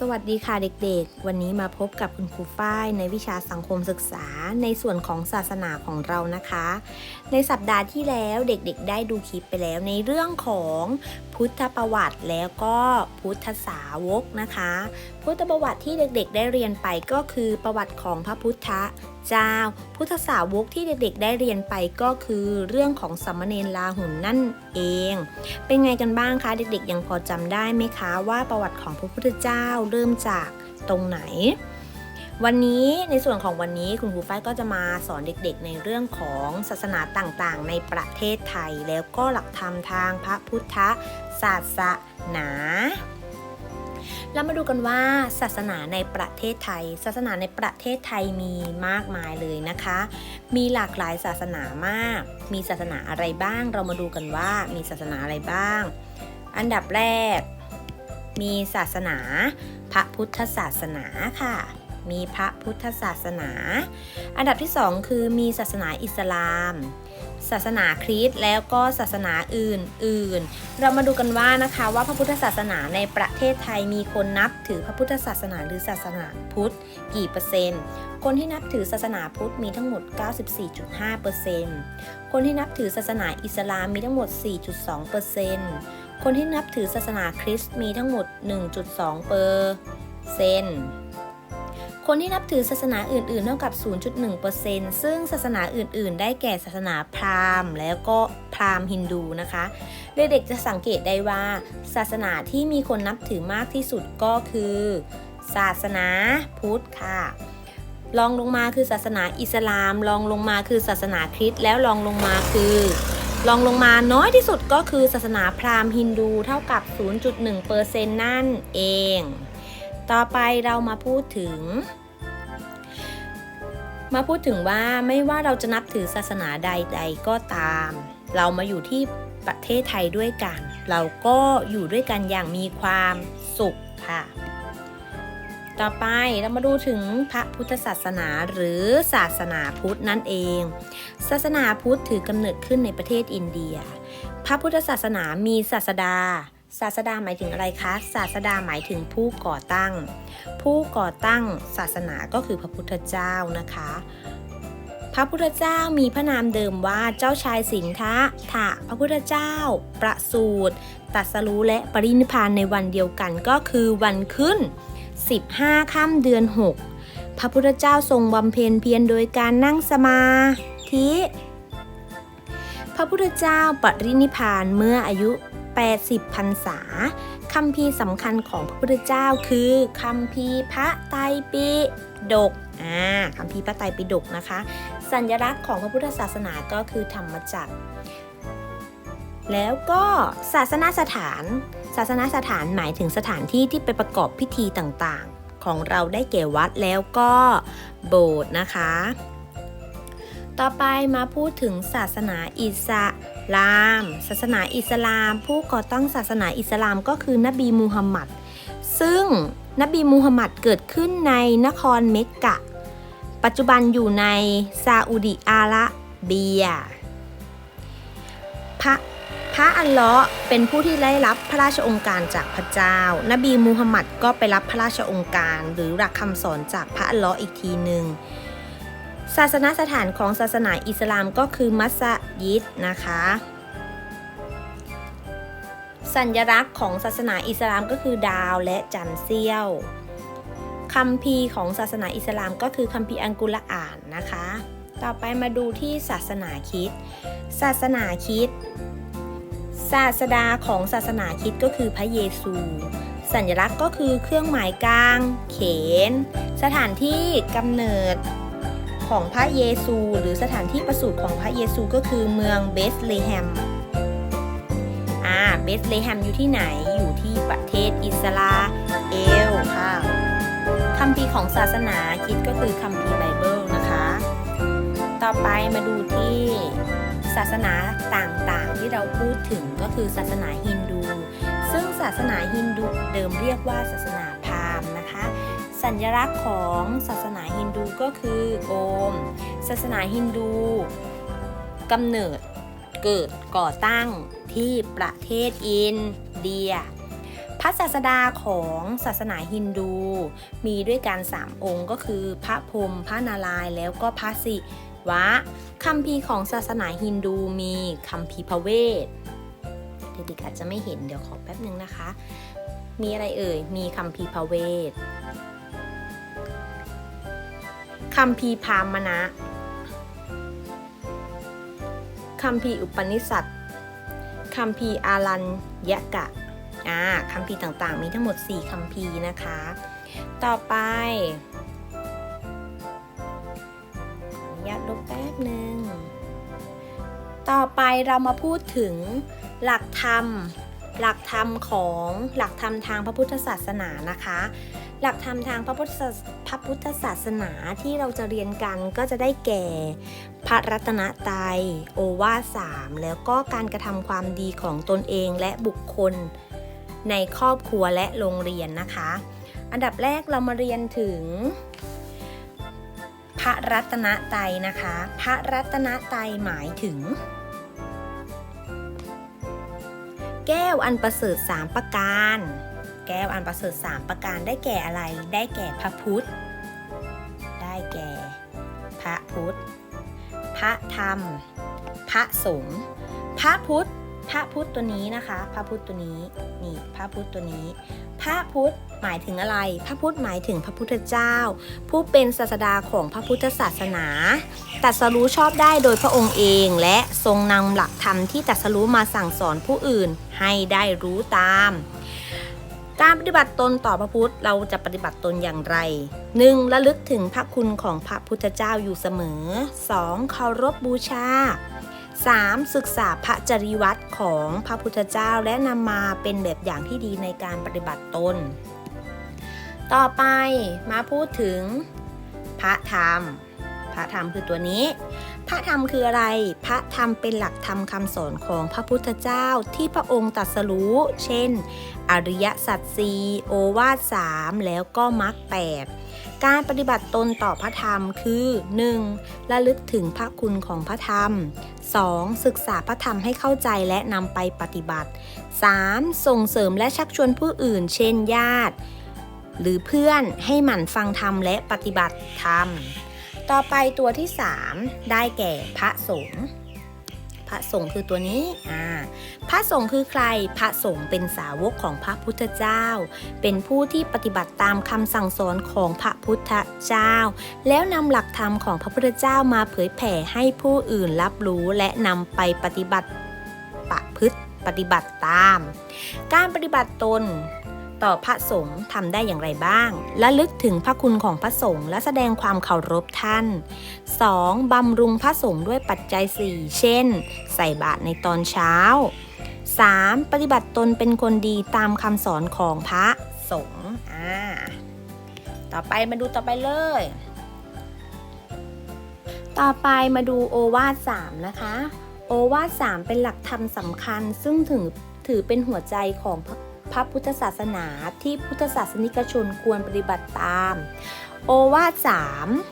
สวัสดีค่ะเด็กๆ วันนี้มาพบกับคุณครูฝ้ายในวิชาสังคมศึกษาในส่วนของศาสนาของเรานะคะ ในสัปดาห์ที่แล้วเด็กๆ ได้ดูคลิปไปแล้วในเรื่องของพุทธประวัติแล้วก็พุทธสาวกนะคะ พุทธประวัติที่เด็กๆ ได้เรียนไปก็คือประวัติของพระพุทธเจ้า พุทธสาวกที่เด็กๆ ได้เรียนไปก็คือเรื่องของสามเณรลาหุนนั่นเอง เป็นไงกันบ้างคะเด็กๆ ยังพอจำได้ไหมคะว่าประวัติของพระพุทธเจ้าเริ่มจากตรงไหน วันนี้ในส่วนของวันนี้คุณครูฝ้ายก็จะมาสอนเด็กๆ ในเรื่องของศาสนาต่างๆ ในประเทศไทย แล้วก็หลักธรรมทางพระพุทธศาสนา เรามาดูกันว่าศาสนาในประเทศไทย ศาสนาในประเทศไทยมีมากมายเลยนะคะ มีหลากหลายศาสนามาก มีศาสนาอะไรบ้าง เรามาดูกันว่ามีศาสนาอะไรบ้าง อันดับแรก มีศาสนา พระพุทธศาสนาค่ะ มีพระพุทธศาสนา อันดับที่สองคือมีศาสนาอิสลาม ศาสนาคริสต์แล้วก็ศาสนาอื่นๆ เรามาดูกันว่านะคะว่าพระพุทธศาสนาในประเทศไทยมีคนนับถือพระพุทธศาสนาหรือศาสนาพุทธกี่เปอร์เซ็นต์ คนที่นับถือศาสนาพุทธมีทั้งหมด 94.5%คนที่นับถือศาสนาอิสลามมีทั้งหมด 4.2%คนที่นับถือศาสนาคริสต์มีทั้งหมด 1.2%เปอร์เซ็นต์ คนที่นับถือศาสนาอื่นๆเท่ากับ 0.1%ซึ่งศาสนาอื่นๆ ได้แก่ศาสนาพราหมณ์ แล้วก็พราหมณ์ฮินดูนะคะ เด็กๆจะสังเกตได้ว่า ศาสนาที่มีคนนับถือมากที่สุดก็คือ ศาสนาพุทธค่ะรองลงมาคือศาสนาอิสลามรองลงมาคือศาสนาคริสต์แล้วรองลงมาคือรองลงมาน้อยที่สุดก็คือศาสนาพราหมณ์ฮินดูเท่ากับ 0.1%นั่นเอง ต่อไปเรามาพูดถึง มาพูดถึงว่าไม่ว่าเราจะนับถือศาสนาใดๆก็ตาม เรามาอยู่ที่ประเทศไทยด้วยกัน เราก็อยู่ด้วยกันอย่างมีความสุขค่ะ ต่อไปเรามาดูถึงพระพุทธศาสนาหรือศาสนาพุทธนั่นเอง ศาสนาพุทธถือกำเนิดขึ้นในประเทศอินเดีย พระพุทธศาสนามีศาสดา ศาสดาหมายถึงอะไรคะ ศาสดาหมายถึงผู้ก่อตั้ง ผู้ก่อตั้งศาสนาก็คือพระพุทธเจ้านะคะ พระพุทธเจ้ามีพระนามเดิมว่าเจ้าชายสินทะถะพระพุทธเจ้า ประสูติตรัสรู้และปรินิพานในวันเดียวกันก็คือวันขึ้น 15ค่ำเดือน 6 พระพุทธเจ้าทรงบำเพ็ญเพียรโดยการนั่งสมาธิ พระพุทธเจ้าปรินิพานเมื่ออายุ 80พรรษาคำพีสำคัญของพระพุทธเจ้าคือคำพีพระไตรปิฎกอ่าคำพีพระไตรปิฎกนะคะ สัญลักษณ์ของพระพุทธศาสนาก็คือธรรมจักร แล้วก็ศาสนาสถาน ศาสนาสถานหมายถึงสถานที่ที่ไปประกอบพิธีต่างๆ ของเราได้แก่วัดแล้วก็โบสถ์นะคะ ต่อไปมาพูดถึงศาสนาอิสระ ลาม ศาสนาอิสลาม ผู้ก่อตั้งศาสนาอิสลามก็คือนบีมูฮัมหมัด ซึ่งนบีมูฮัมหมัดเกิดขึ้นในนครเมกกะ ปัจจุบันอยู่ในซาอุดิอาระเบีย พระพระอัลเลาะห์เป็นผู้ที่ได้รับพระราชองค์การจากพระเจ้า นบีมูฮัมหมัดก็ไปรับพระราชองค์การ หรือหลักคำสอนจากพระอัลเลาะห์อีกทีหนึ่ง ศาสนสถานของศาสนาอิสลามก็คือมัสยิดนะคะ สัญลักษณ์ของศาสนาอิสลามก็คือดาวและจันเสี้ยวคัมภีร์ของศาสนาอิสลามก็คือคัมภีร์อัลกุรอานนะคะ ต่อไปมาดูที่ศาสนาคิด ศาสนาคิด ศาสดาของศาสนาคิดก็คือพระเยซู สัญลักษณ์ก็คือเครื่องหมายกลาง เขน สถานที่กำเนิด ของพระเยซู หรือสถานที่ประสูติของพระเยซูก็คือเมืองเบสเลแฮม อ่า เบสเลแฮมอยู่ที่ไหน อยู่ที่ประเทศอิสราเอลค่ะคัมภีของศาสนาคิดก็คือคัมภีไบเบิลนะคะ ต่อไปมาดูที่ศาสนาต่างๆ ที่เราพูดถึงก็คือศาสนาฮินดู ซึ่งศาสนาฮินดูเดิมเรียกว่าศาสนาพราหมณ์นะคะ สัญลักษณ์ของศาสนาฮินดูก็คือโกม ศาสนาฮินดูกำเนิดเกิดก่อตั้งที่ประเทศอินเดีย พระศาสดาของศาสนาฮินดู มีด้วยกันสามองค์ก็คือ พระพรหมพระนารายณ์แล้วก็พระศิวะคัมภีของศาสนาฮินดูมีคัมภีพระเวทเด็กๆอาจจะไม่เห็นเดี๋ยวขอแป๊บนึงนะคะ มีอะไรเอ่ย มีคัมภีพระเวท คัมภีพามณะคัมภีอุปนิสัตคัมภีอารัญยะกะอ่าคัมภีต่างๆ มีทั้งหมด 4คัมภีนะคะ ต่อไปขออนุญาตลบแป๊บหนึ่ง ต่อไปเรามาพูดถึงหลักธรรม หลักธรรมของหลักธรรมทางพระพุทธศาสนานะคะ หลักธรรมทางพระพุทธศาสพระพุทธศาสนาที่เราจะเรียนกันก็จะได้แก่ พระรัตนตรัยโอวาสามแล้วก็การกระทำความดีของตนเองและบุคคล ในครอบครัวและโรงเรียนนะคะ อันดับแรกเรามาเรียนถึงพระรัตนตรัยนะคะ พระรัตนตรัยหมายถึง แก้วอันประเสริฐสามประการ แก้วอันประเสริฐสามประการได้แก่อะไร ได้แก่พระพุทธ ได้แก่ พระพุทธ พระธรรม พระสงฆ์ พระพุทธ พระพุทธตัวนี้นะคะ พระพุทธตัวนี้ นี่พระพุทธตัวนี้ พระพุทธหมายถึงอะไร พระพุทธหมายถึงพระพุทธเจ้า ผู้เป็นศาสดาของพระพุทธศาสนาตรัสรู้ชอบได้โดยพระองค์เอง และทรงนำหลักธรรมที่ตรัสรู้มาสั่งสอนผู้อื่นให้ได้รู้ตาม การปฏิบัติตนต่อพระพุทธเราจะปฏิบัติตนอย่างไร 1. ระลึกถึงพระคุณของพระพุทธเจ้าอยู่เสมอ 2. เคารพบูชา 3. ศึกษาพระจริยวัตรของพระพุทธเจ้าและนำมาเป็นแบบอย่างที่ดีในการปฏิบัติตน ต่อไปมาพูดถึง พระธรรม พระธรรมคือตัวนี้ พระธรรมคืออะไร พระธรรมเป็นหลักธรรมคำสอนของพระพุทธเจ้าที่พระองค์ตรัสรู้ เช่น อริยสัจสี่โอวาทสามแล้วก็มรรคแปด การปฏิบัติตนต่อพระธรรมคือ 1. ระลึกถึงพระคุณของพระธรรม 2. ศึกษาพระธรรมให้เข้าใจและนำไปปฏิบัติ 3. ส่งเสริมและชักชวนผู้อื่น เช่นญาติ หรือเพื่อนให้หมั่นฟังธรรมและปฏิบัติธรรม ต่อไปตัวที่ 3 ได้แก่พระสงฆ์ พระสงฆ์คือตัวนี้อ่าพระสงฆ์คือใคร พระสงฆ์เป็นสาวกของพระพุทธเจ้า เป็นผู้ที่ปฏิบัติตามคำสั่งสอนของพระพุทธเจ้า แล้วนำหลักธรรมของพระพุทธเจ้ามาเผยแผ่ให้ผู้อื่นรับรู้และนำไปปฏิบัติประพฤติปฏิบัติตาม การปฏิบัติตน ต่อพระสงฆ์ทำได้อย่างไรบ้าง และลึกถึงพระคุณของพระสงฆ์และแสดงความเคารพท่าน 2. บำรุงพระสงฆ์ด้วยปัจจัย 4 เช่น ใส่บาตรในตอนเช้า 3. ปฏิบัติตนเป็นคนดีตามคำสอนของพระสงฆ์อ่าต่อไปมาดูต่อไปเลย ต่อไปมาดูโอวาท3นะคะ โอวาท3เป็นหลักธรรมสำคัญซึ่งถือถือเป็นหัวใจของ พระพุทธศาสนาที่พุทธศาสนิกชนควรปฏิบัติตาม โอวาท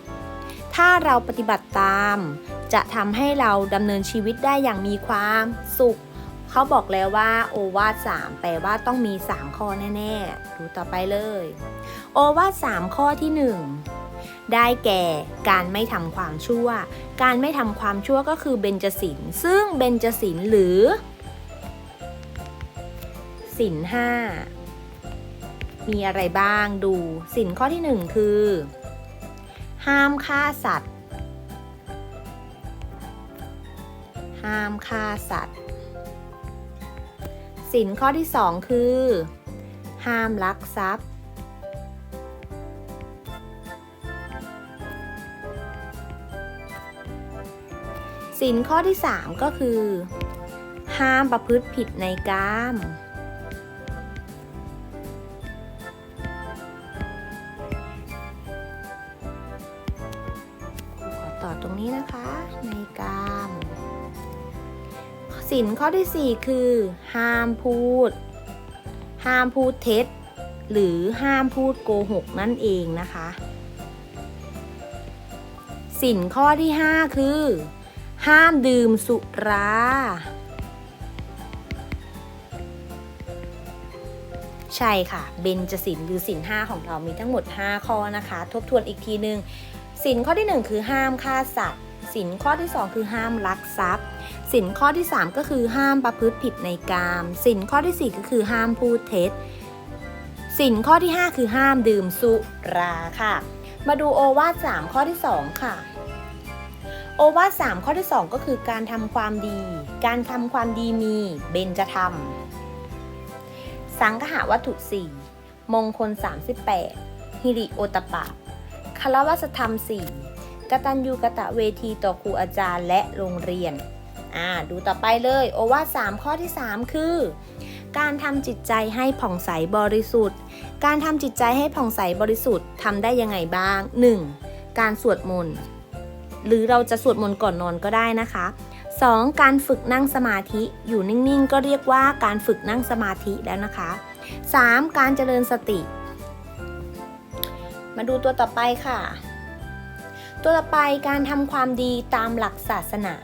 3ถ้าเราปฏิบัติตาม จะทำให้เราดำเนินชีวิตได้อย่างมีความสุข เขาบอกแล้วว่าโอวาท3แปลว่าต้องมี 3 ข้อแน่ๆ ดูต่อไปเลย โอวาท3ข้อที่ 1ได้แก่การไม่ทำความชั่ว การไม่ทำความชั่วก็คือเบญจศีล ซึ่งเบญจศีลหรือ ศีลห้ามีอะไรบ้างดูศีลข้อที่หนึ่งคือ ห้ามฆ่าสัตว์ ห้ามฆ่าสัตว์ศีลข้อที่สองคือ ห้ามลักทรัพย์ศีลข้อที่3ก็คือ ห้ามประพฤติผิดในกาม ศีลข้อที่ 4 คือ ห้ามพูด ห้ามพูดเท็จ หรือห้ามพูดโกหกนั่นเองนะคะศีลข้อที่ 5 คือ ห้ามดื่มสุรา ใช่ค่ะเบญจศีลหรือศีลห้าของเรามีทั้งหมด 5 ข้อนะคะ ทบทวนอีกทีหนึ่งศีลข้อที่ 1 คือห้ามฆ่าสัตว์ ศีลข้อที่ 2 คือห้ามลักทรัพย์ศีลข้อที่ 3 ก็คือห้ามประพฤติผิดในกามศีลข้อทีสี่ 4 ก็คือห้ามพูดเท็จศีลข้อที่ 5 คือห้ามดื่มสุราค่ะ มาดูโอวาท3ข้อที่ 2 ค่ะ โอวาท3ข้อที่ 2 ก็คือการทำความดี การทำความดีมีเบญจธรรมสังคหาวัตถุ 4 มงคล 38ฮิริโอตปะคารวัสธรรม 4 กตัญญูกะตะเวทีต่อครูอาจารย์และโรงเรียน อ่า ดูต่อไปเลย โอวาท3ข้อที่ 3 คือ การทำจิตใจให้ผ่องใสบริสุทธิ์ การทำจิตใจให้ผ่องใสบริสุทธิ์ทำได้ยังไงบ้าง 1. การสวดมนต์ หรือเราจะสวดมนต์ก่อนนอนก็ได้นะคะ 2. การฝึกนั่งสมาธิอยู่นิ่งๆ ก็เรียกว่าการฝึกนั่งสมาธิแล้วนะคะ 3. การเจริญสติ มาดูตัวต่อไปค่ะ ตัวต่อไปการทำความดีตามหลักศาสนา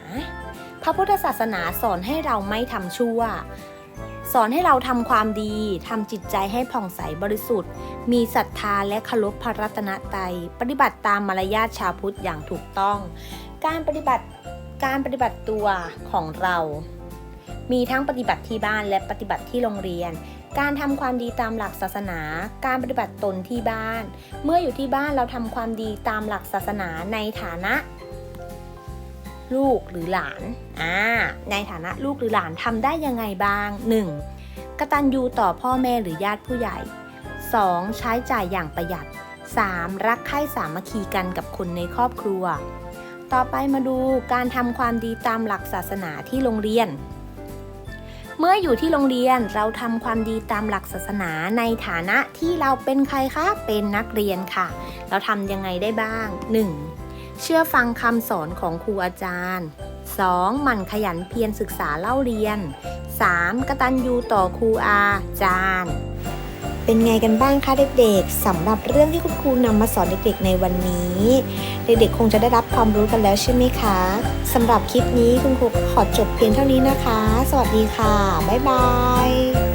พระพุทธศาสนาสอนให้เราไม่ทำชั่ว สอนให้เราทำความดีทำจิตใจให้ผ่องใสบริสุทธิ์ มีศรัทธาและเคารพพระรัตนตรัยปฏิบัติตามมารยาทชาวพุทธอย่างถูกต้อง การปฏิบัติการปฏิบัติตัวของเรา มีทั้งปฏิบัติที่บ้านและปฏิบัติที่โรงเรียน การทำความดีตามหลักศาสนา การปฏิบัติตนที่บ้าน เมื่ออยู่ที่บ้านเราทำความดีตามหลักศาสนาในฐานะ ลูกหรือหลาน อ่า ในฐานะลูกหรือหลานทำได้ยังไงบ้าง 1. กตัญญูต่อพ่อแม่หรือญาติผู้ใหญ่ 2. ใช้จ่ายอย่างประหยัด 3. รักใคร่สามัคคีกันกับคนในครอบครัว ต่อไปมาดูการทำความดีตามหลักศาสนาที่โรงเรียน เมื่ออยู่ที่โรงเรียนเราทำความดีตามหลักศาสนาในฐานะที่เราเป็นใครคะ เป็นนักเรียนค่ะ เราทำยังไงได้บ้าง 1. เชื่อฟังคำสอนของครูอาจารย์ 2. หมั่นขยันเพียรศึกษาเล่าเรียน 3. กระตันยูต่อครูอาจารย์ เป็นไงกันบ้างคะเด็กๆสำหรับเรื่องที่คุณครูนำมาสอนเด็กๆในวันนี้ เด็กๆคงจะได้รับความรู้กันแล้วใช่ไหมคะสำหรับคลิปนี้คุณครูขอจบเพียงเท่านี้นะคะ สวัสดีค่ะ บ๊ายบาย